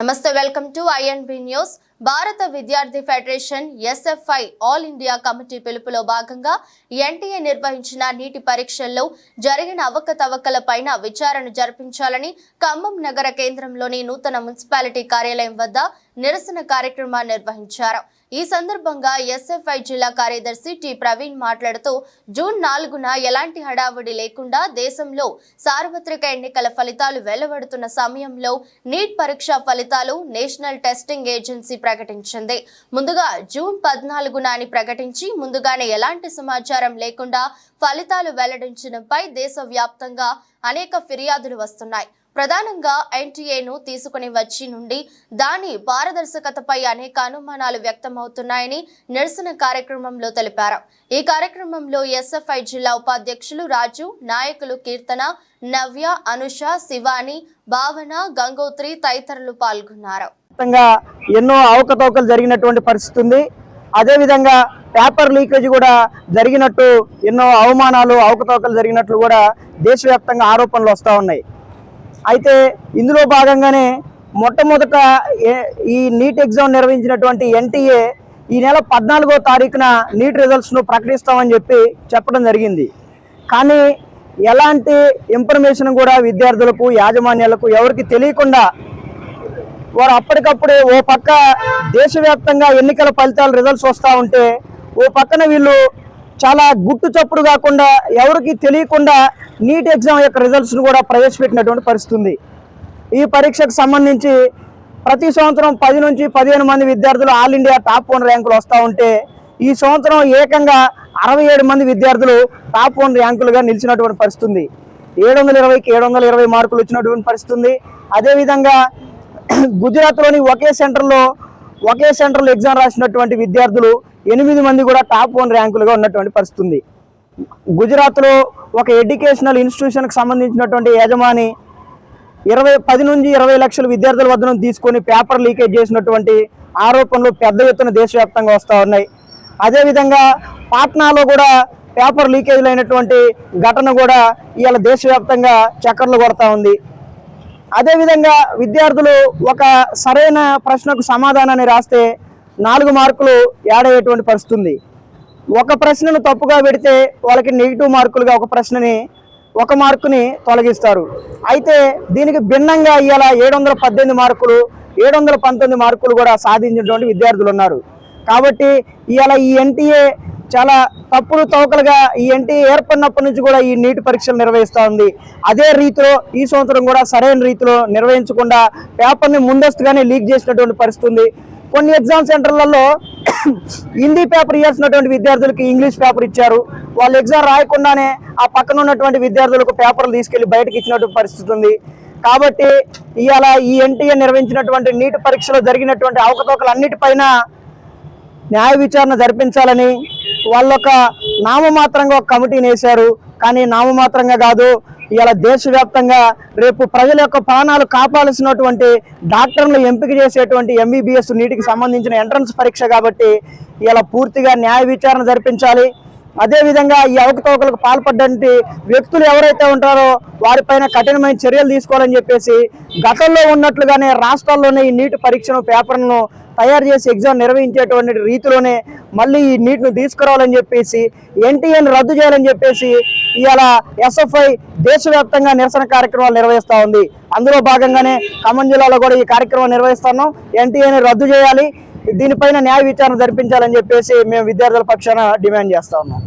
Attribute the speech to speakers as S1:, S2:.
S1: నమస్తే welcome to INB news భారత విద్యార్థి federation SFI all India committee పిలుపులో భాగంగా ఎన్టీఏ నిర్వహించిన నీటి పరీక్షల్లో జరిగిన అవకతవకలపైన విచారణ జరిపించాలని ఖమ్మం నగర కేంద్రంలోని నూతన మున్సిపాలిటీ కార్యాలయం వద్ద నిరసన కార్యక్రమాన్ని నిర్వహించారు. ఈ సందర్భంగా ఎస్ఎఫ్ఐ జిల్లా కార్యదర్శి టి. ప్రవీణ్ మాట్లాడుతూ జూన్ నాలుగున ఎలాంటి హడావుడి లేకుండా దేశంలో సార్వత్రిక ఎన్నికల ఫలితాలు వెలువడుతున్న సమయంలో నీట్ పరీక్ష ఫలితాలు నేషనల్ టెస్టింగ్ ఏజెన్సీ ప్రకటించింది. ముందుగా జూన్ పద్నాలుగున అని ప్రకటించి ముందుగానే ఎలాంటి సమాచారం లేకుండా ఫలితాలు వెల్లడించడంపై దేశవ్యాప్తంగా అనేక ఫిర్యాదులు వస్తున్నాయి. ప్రధానంగా ఎన్టీఏను తీసుకుని వచ్చి నుండి దాని పారదర్శకతపై అనేక అనుమానాలు వ్యక్తమవుతున్నాయని నిరసన కార్యక్రమంలో తెలిపారు. ఈ కార్యక్రమంలో ఎస్ఎఫ్ఐ జిల్లా ఉపాధ్యక్షులు రాజు నాయకులు కీర్తన నవ్య అనుష శివాని భావన గంగోత్రి తదితరులు పాల్గొన్నారు.
S2: వ్యాప్తంగా ఎన్నో అవకతవకలు జరిగినటువంటి పరిస్థితి ఉంది. అదేవిధంగా పేపర్ లీకేజ్ కూడా జరిగినట్టు ఎన్నో అవమానాలు అవకతవకలు జరిగినట్లు కూడా దేశవ్యాప్తంగా ఆరోపణలు వస్తూ ఉన్నాయి. అయితే ఇందులో భాగంగానే మొట్టమొదట ఈ నీట్ ఎగ్జామ్ నిర్వహించినటువంటి ఎన్టీఏ ఈ నెల పద్నాలుగో తారీఖున నీట్ రిజల్ట్స్ను ప్రకటిస్తామని చెప్పి చెప్పడం జరిగింది. కానీ ఎలాంటి ఇన్ఫర్మేషన్ కూడా విద్యార్థులకు యాజమాన్యాలకు ఎవరికి తెలియకుండా వారు అప్పటికప్పుడే ఓ పక్క దేశవ్యాప్తంగా ఎన్నికల ఫలితాలు రిజల్ట్స్ వస్తూ ఉంటే ఓ పక్కన వీళ్ళు చాలా గుట్టు చప్పుడు కాకుండా ఎవరికి తెలియకుండా నీట్ ఎగ్జామ్ యొక్క రిజల్ట్స్ను కూడా ప్రవేశపెట్టినటువంటి పరిస్థితి ఉంది. ఈ పరీక్షకు సంబంధించి ప్రతి సంవత్సరం పది నుంచి పదిహేను మంది విద్యార్థులు ఆల్ ఇండియా టాప్ వన్ ర్యాంకులు వస్తూ ఉంటే ఈ సంవత్సరం ఏకంగా అరవై ఏడు మంది విద్యార్థులు టాప్ వన్ ర్యాంకులుగా నిలిచినటువంటి పరిస్థితి ఉంది. ఏడు వందల ఇరవైకి ఏడు వందల ఇరవై మార్కులు వచ్చినటువంటి పరిస్థితి ఉంది. అదేవిధంగా గుజరాత్లోని ఒకే సెంటర్లో ఒకే సెంటర్లో ఎగ్జామ్ రాసినటువంటి విద్యార్థులు ఎనిమిది మంది కూడా టాప్ వన్ ర్యాంకులుగా ఉన్నటువంటి పరిస్థితి ఉంది. గుజరాత్లో ఒక ఎడ్యుకేషనల్ ఇన్స్టిట్యూషన్కి సంబంధించినటువంటి యజమాని ఇరవై పది నుంచి ఇరవై లక్షల విద్యార్థుల వద్ద తీసుకొని పేపర్ లీకేజ్ చేసినటువంటి ఆరోపణలు పెద్ద ఎత్తున దేశవ్యాప్తంగా వస్తూ ఉన్నాయి. అదేవిధంగా పాట్నాలో కూడా పేపర్ లీకేజ్లు అయినటువంటి ఘటన కూడా ఇవాళ దేశవ్యాప్తంగా చక్కర్లు కొడతా ఉంది. అదేవిధంగా విద్యార్థులు ఒక సరైన ప్రశ్నకు సమాధానాన్ని రాస్తే నాలుగు మార్కులు యాడ్ అయ్యేటువంటి పరిస్థితి ఉంది. ఒక ప్రశ్నను తప్పుగా పెడితే వాళ్ళకి నెగిటివ్ మార్కులుగా ఒక ప్రశ్నని ఒక మార్కుని తొలగిస్తారు. అయితే దీనికి భిన్నంగా ఇవాళ ఏడు వందల పద్దెనిమిది మార్కులు ఏడు వందల పంతొమ్మిది మార్కులు కూడా సాధించినటువంటి విద్యార్థులు ఉన్నారు. కాబట్టి ఇవాళ ఈ ఎన్టీఏ చాలా తప్పులు తవకలుగా ఈ ఎన్టీఏ ఏర్పడినప్పటి నుంచి కూడా ఈ నీటి పరీక్షలు నిర్వహిస్తూ ఉంది. అదే రీతిలో ఈ సంవత్సరం కూడా సరైన రీతిలో నిర్వహించకుండా పేపర్ని ముందస్తుగానే లీక్ చేసినటువంటి పరిస్థితి ఉంది. కొన్ని ఎగ్జామ్ సెంటర్లలో హిందీ పేపర్ ఇవ్వాల్సినటువంటి విద్యార్థులకి ఇంగ్లీష్ పేపర్ ఇచ్చారు. వాళ్ళు ఎగ్జామ్ రాయకుండానే ఆ పక్కన ఉన్నటువంటి విద్యార్థులకు పేపర్లు తీసుకెళ్ళి బయటకు ఇచ్చినటువంటి పరిస్థితి ఉంది. కాబట్టి ఇవాళ ఈ ఎన్టీఏ నిర్వహించినటువంటి నీటి పరీక్షలో జరిగినటువంటి అవకతవకలు అన్నిటిపైన న్యాయ విచారణ జరిపించాలని వాళ్ళొక నామమాత్రంగా ఒక కమిటీని వేశారు. కానీ నామమాత్రంగా కాదు ఇలా దేశవ్యాప్తంగా రేపు ప్రజల యొక్క ప్రాణాలు కాపాడాల్సినటువంటి డాక్టర్లు ఎంపిక చేసేటువంటి ఎంబీబీఎస్ నీటికి సంబంధించిన ఎంట్రన్స్ పరీక్ష కాబట్టి ఇలా పూర్తిగా న్యాయ విచారణ జరిపించాలి. అదేవిధంగా ఈ అవకతవకలకు పాల్పడ్డంటి వ్యక్తులు ఎవరైతే ఉంటారో వారిపైన కఠినమైన చర్యలు తీసుకోవాలని చెప్పేసి గతంలో ఉన్నట్లుగానే రాష్ట్రాల్లోనే ఈ నీటి పరీక్షను పేపర్ను తయారు చేసి ఎగ్జామ్ నిర్వహించేటువంటి రీతిలోనే మళ్ళీ ఈ నీటిని తీసుకురావాలని చెప్పేసి ఎన్టీఏని రద్దు చేయాలని చెప్పేసి ఇవాళ ఎస్ఎఫ్ఐ దేశవ్యాప్తంగా నిరసన కార్యక్రమాలు నిర్వహిస్తూ ఉంది. అందులో భాగంగానే ఖమ్మం జిల్లాలో కూడా ఈ కార్యక్రమం నిర్వహిస్తున్నాం. ఎన్టీఏని రద్దు చేయాలి. దీనిపైన న్యాయ విచారణ జరిపించాలని చెప్పేసి మేము విద్యార్థుల పక్షాన డిమాండ్ చేస్తా ఉన్నాం.